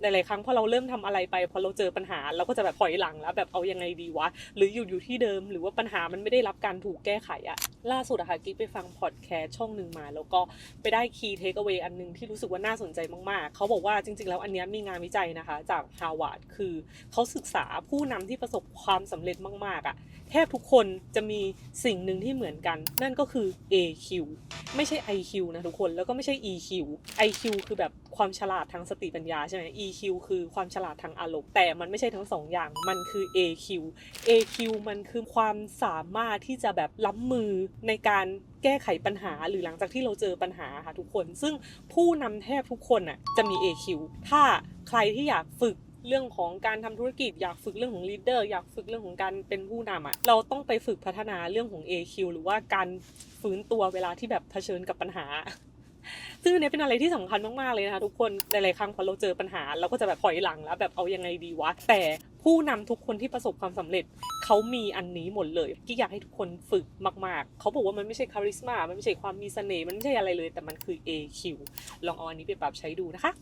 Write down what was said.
หลายๆครั้งพอเราเริ่มทำอะไรไปพอเราเจอปัญหาเราก็จะแบบถอยหลังแล้วแบบเอายังไงดีวะ หรืออยู่อยู่ที่เดิมหรือว่าปัญหามันไม่ได้รับการถูกแก้ไขอะล่าสุดอะค่ะกิ๊กไปฟังพอดแคสต์ช่องหนึ่งมา แล้วก็ไปได้คีย์เทคเอาไว้อันหนึงที่รู้สึกว่าน่าสนใจมากๆ เขาบอกว่าจริง ๆ แล้วอันนี้มีงานวิจัยนะคะ จากฮาวาดคือเขาศึกษาผู้นำที่ประสบความสำเร็จมากๆอะแทบทุกคนจะมีสิ่งหนึ่งที่เหมือนกัน นั่นก็คือ AQ ไม่ใช่ IQ นะทุกคนแล้วก็ไม่ใช่ EQ IQ คือแบบความฉลาดทางสติปัญญาใช่ไหม EQ คือความฉลาดทางอารมณ์แต่มันไม่ใช่ทั้งสองอย่าง มันคือ AQ AQ มันคือความสามารถที่จะแบบล้ำมือในการแก้ไขปัญหาหรือหลังจากที่เราเจอปัญหาค่ะทุกคน ซึ่งผู้นำแทบทุกคนน่ะจะมี AQ ถ้าใครที่อยากฝึกเรื่องของการทำธุรกิจอยากฝึกเรื่องของ leader อยากฝึกเรื่องของการเป็นผู้นำอะเราต้องไปฝึกพัฒนาเรื่องของ AQ หรือว่าการฟื้นตัวเวลาที่แบบเผชิญกับปัญหา ซึ่งอันเนี้ยเป็นอะไรที่สำคัญมากๆเลยนะคะทุกคนหลายๆครั้งพอเราเจอปัญหาเราก็จะแบบถอยหลังแล้ว แบบเอายังไงดีวะแต่ผู้นำทุกคนที่ประสบความสำเร็จเขามีอันนี้หมดเลยกิ๊กอยากให้ทุกคนฝึกมาก ๆ เขาบอกว่ามันไม่ใช่คาริสมามันไม่ใช่ความมีเสน่ห์มันไม่ใช่อะไรเลย แต่มันคือ AQ ลองเอาอันนี้ไปปรับใช้ดูนะคะ